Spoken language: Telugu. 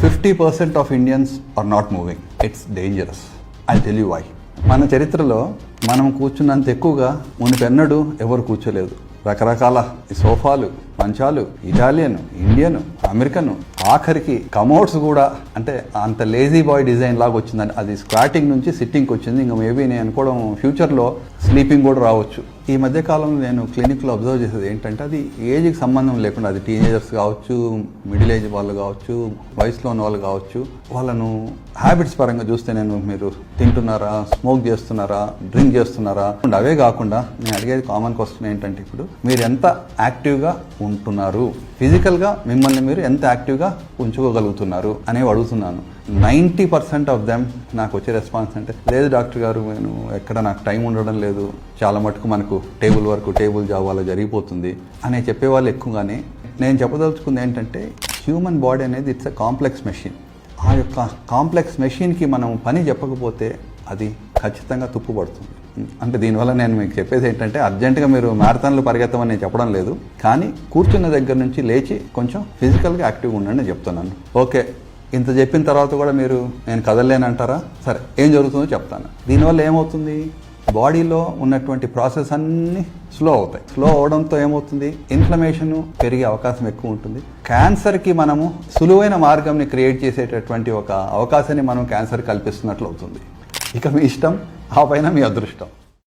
Fifty percent of Indians are not moving. It's dangerous I tell you why మన చరిత్రలో మనం కూర్చున్నంత ఎక్కువగా మునిపెన్నడూ ఎవరు కూర్చోలేదు. రకరకాల సోఫాలు మంచాలు ఇటాలియన్ ఇండియన్ అమెరికను ఆఖరికి కమోడ్స్ కూడా అంటే అంత లేజీ బాయ్ డిజైన్ లాగా వచ్చిందని అది స్క్రాటింగ్ నుంచి సిట్టింగ్కి వచ్చింది. ఇంకా మేబీ నేను అనుకోవడం ఫ్యూచర్లో స్లీపింగ్ కూడా రావచ్చు. ఈ మధ్య కాలంలో నేను క్లినిక్లో అబ్జర్వ్ చేసేది ఏంటంటే అది ఏజ్కి సంబంధం లేకుండా అది టీనేజర్స్ కావచ్చు మిడిల్ ఏజ్ వాళ్ళు కావచ్చు వయసులో ఉన్న వాళ్ళు కావచ్చు వాళ్ళను హ్యాబిట్స్ పరంగా చూస్తే నేను మీరు తింటున్నారా స్మోక్ చేస్తున్నారా డ్రింక్ చేస్తున్నారా అండ్ అవే కాకుండా నేను అడిగేది కామన్ క్వశ్చన్ ఏంటంటే ఇప్పుడు మీరు ఎంత యాక్టివ్గా ఉంటున్నారు? ఫిజికల్గా మిమ్మల్ని మీరు ఎంత యాక్టివ్గా ఉంచుకోగలుగుతున్నారు అనేవి అడుగుతున్నాను. నైంటీ పర్సెంట్ ఆఫ్ దెమ్ నాకు వచ్చే రెస్పాన్స్ అంటే లేదు డాక్టర్ గారు నేను ఎక్కడ నాకు టైం ఉండడం లేదు చాలా మటుకు మనకు టేబుల్ వరకు టేబుల్ జాబ్ అలా జరిగిపోతుంది అనే చెప్పేవాళ్ళు ఎక్కువగానే నేను చెప్పదలుచుకుంది ఏంటంటే హ్యూమన్ బాడీ అనేది ఇట్స్ అ కాంప్లెక్స్ మెషిన్. ఆ యొక్క కాంప్లెక్స్ మెషిన్కి మనం పని చెప్పకపోతే అది ఖచ్చితంగా తుప్పుపడుతుంది. అంటే దీనివల్ల నేను మీకు చెప్పేది ఏంటంటే అర్జెంటుగా మీరు మ్యారథాన్లు పరిగెత్తమని నేను చెప్పడం లేదు. కానీ కూర్చున్న దగ్గర నుంచి లేచి కొంచెం ఫిజికల్గా యాక్టివ్గా ఉండండి నేను చెప్తున్నాను. ఓకే ఇంత చెప్పిన తర్వాత కూడా మీరు నేను కదలలేనంటారా? సరే ఏం జరుగుతుందో చెప్తాను. దీనివల్ల ఏమవుతుంది? బాడీలో ఉన్నటువంటి ప్రాసెస్ అన్నీ స్లో అవుతాయి. స్లో అవడంతో ఏమవుతుంది? ఇన్ఫ్లమేషన్ పెరిగే అవకాశం ఎక్కువ ఉంటుంది. క్యాన్సర్కి మనము సులువైన మార్గంని క్రియేట్ చేసేటటువంటి ఒక అవకాశాన్ని మనం క్యాన్సర్ కల్పిస్తున్నట్లు అవుతుంది. ఇక మీ ఇష్టం ఆ పైన మీ అదృష్టం.